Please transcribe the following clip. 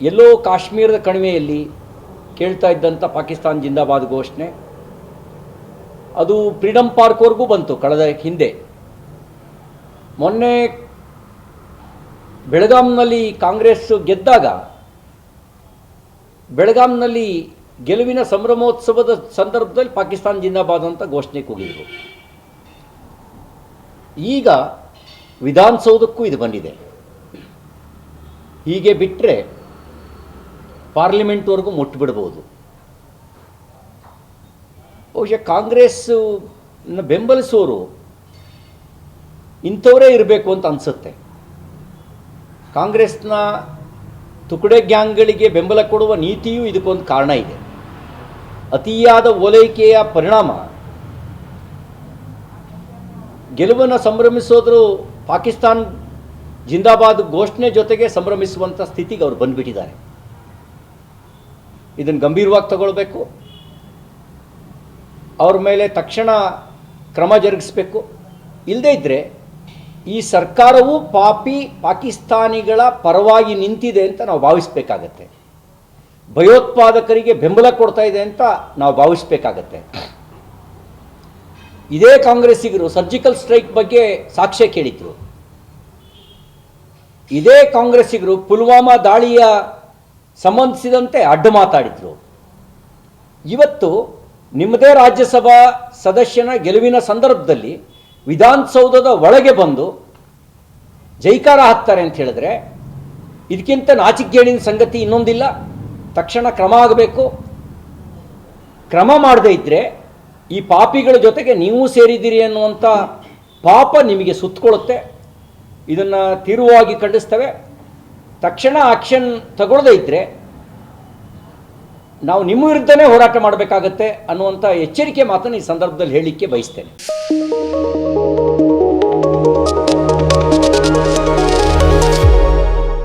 ಎಲ್ಲೋ ಕಾಶ್ಮೀರದ ಕಣಿವೆಯಲ್ಲಿ ಕೇಳ್ತಾ ಇದ್ದಂಥ ಪಾಕಿಸ್ತಾನ್ ಜಿಂದಾಬಾದ್ ಘೋಷಣೆ. ಅದು ಫ್ರೀಡಮ್ ಪಾರ್ಕ್ವರೆಗೂ ಬಂತು ಕಳೆದ ಹಿಂದೆ. ಮೊನ್ನೆ ಬೆಳಗಾಂನಲ್ಲಿ ಕಾಂಗ್ರೆಸ್ ಗೆದ್ದಾಗ ಬೆಳಗಾಂನಲ್ಲಿ ಗೆಲುವಿನ ಸಂಭ್ರಮೋತ್ಸವದ ಸಂದರ್ಭದಲ್ಲಿ ಪಾಕಿಸ್ತಾನ್ ಜಿಂದಾಬಾದ್ ಅಂತ ಘೋಷಣೆ ಕೂಗಿದರು. ಈಗ ವಿಧಾನಸೌಧಕ್ಕೂ ಇದು ಬಂದಿದೆ. ಹೀಗೆ ಬಿಟ್ಟರೆ ಪಾರ್ಲಿಮೆಂಟ್ವರೆಗೂ ಮುಟ್ಟಿಬಿಡ್ಬೋದು ಬಹುಶಃ ಕಾಂಗ್ರೆಸ್ ಬೆಂಬಲಿಸೋರು ಇಂಥವರೇ ಇರಬೇಕು ಅಂತ ಅನಿಸುತ್ತೆ. ಕಾಂಗ್ರೆಸ್ನ ತುಕಡೆ ಗ್ಯಾಂಗ್ಗಳಿಗೆ ಬೆಂಬಲ ಕೊಡುವ ನೀತಿಯೂ ಇದಕ್ಕೊಂದು ಕಾರಣ ಇದೆ. ಅತಿಯಾದ ಓಲೈಕೆಯ ಪರಿಣಾಮ ಗೆಲುವನ್ನು ಸಂಭ್ರಮಿಸೋದ್ರು ಪಾಕಿಸ್ತಾನ್ ಜಿಂದಾಬಾದ್ ಘೋಷಣೆ ಜೊತೆಗೆ ಸಂಭ್ರಮಿಸುವಂಥ ಸ್ಥಿತಿಗೆ ಅವರು ಬಂದುಬಿಟ್ಟಿದ್ದಾರೆ. ಇದನ್ನು ಗಂಭೀರವಾಗಿ ತಗೊಳ್ಬೇಕು. ಅವ್ರ ಮೇಲೆ ತಕ್ಷಣ ಕ್ರಮ ಜರುಗಿಸ್ಬೇಕು. ಇಲ್ಲದೇ ಇದ್ದರೆ ಈ ಸರ್ಕಾರವು ಪಾಪಿ ಪಾಕಿಸ್ತಾನಿಗಳ ಪರವಾಗಿ ನಿಂತಿದೆ ಅಂತ ನಾವು ಭಾವಿಸಬೇಕಾಗತ್ತೆ. ಭಯೋತ್ಪಾದಕರಿಗೆ ಬೆಂಬಲ ಕೊಡ್ತಾ ಇದೆ ಅಂತ ನಾವು ಭಾವಿಸಬೇಕಾಗತ್ತೆ. ಇದೇ ಕಾಂಗ್ರೆಸ್ಸಿಗರು ಸರ್ಜಿಕಲ್ ಸ್ಟ್ರೈಕ್ ಬಗ್ಗೆ ಸಾಕ್ಷ್ಯ ಕೇಳಿದ್ರು. ಇದೇ ಕಾಂಗ್ರೆಸ್ಸಿಗರು ಪುಲ್ವಾಮಾ ದಾಳಿಯ ಸಂಬಂಧಿಸಿದಂತೆ ಅಡ್ಡು ಮಾತಾಡಿದ್ರು. ಇವತ್ತು ನಿಮ್ಮದೇ ರಾಜ್ಯಸಭಾ ಸದಸ್ಯನ ಗೆಲುವಿನ ಸಂದರ್ಭದಲ್ಲಿ ವಿಧಾನಸೌಧದ ಒಳಗೆ ಬಂದು ಜೈಕಾರ ಹಾಕ್ತಾರೆ ಅಂತ ಹೇಳಿದ್ರೆ ಇದಕ್ಕಿಂತ ನಾಚಿಕೆಗೇಡಿನ ಸಂಗತಿ ಇನ್ನೊಂದಿಲ್ಲ. ತಕ್ಷಣ ಕ್ರಮ ಆಗಬೇಕು. ಕ್ರಮ ಮಾಡದೇ ಇದ್ದರೆ ಈ ಪಾಪಿಗಳ ಜೊತೆಗೆ ನೀವು ಸೇರಿದ್ದೀರಿ ಅನ್ನುವಂಥ ಪಾಪ ನಿಮಗೆ ಸುತ್ತಕೊಳ್ಳುತ್ತೆ. ಇದನ್ನು ತೀವ್ರವಾಗಿ ಖಂಡಿಸ್ತೇವೆ. ತಕ್ಷಣ ಆಕ್ಷನ್ ತಗೊಳ್ಳದೇ ಇದ್ದರೆ ನಾವು ನಿಮ್ಮ ವಿರುದ್ಧನೇ ಹೋರಾಟ ಮಾಡಬೇಕಾಗತ್ತೆ ಅನ್ನುವಂಥ ಎಚ್ಚರಿಕೆ ಮಾತನ್ನು ಈ ಸಂದರ್ಭದಲ್ಲಿ ಹೇಳಲಿಕ್ಕೆ ಬಯಸ್ತೇನೆ.